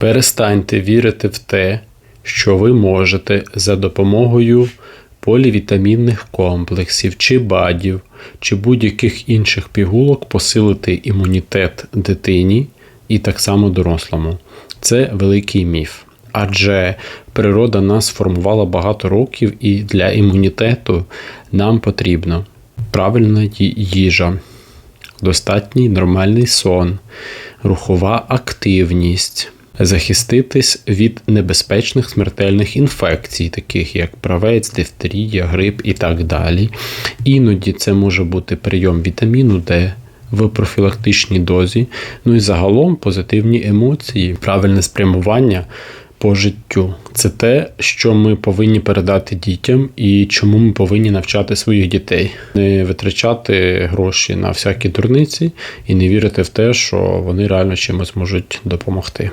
Перестаньте вірити в те, що ви можете за допомогою полівітамінних комплексів чи БАДів, чи будь-яких інших пігулок посилити імунітет дитині і так само дорослому. Це великий міф. Адже природа нас формувала багато років, і для імунітету нам потрібно правильна їжа, достатній нормальний сон, рухова активність, захиститись від небезпечних смертельних інфекцій, таких як правець, дифтерія, грип і так далі. Іноді це може бути прийом вітаміну Д. В профілактичній дозі, ну і загалом позитивні емоції, правильне спрямування по життю. Це те, що ми повинні передати дітям і чому ми повинні навчати своїх дітей, не витрачати гроші на всякі дурниці і не вірити в те, що вони реально чимось можуть допомогти.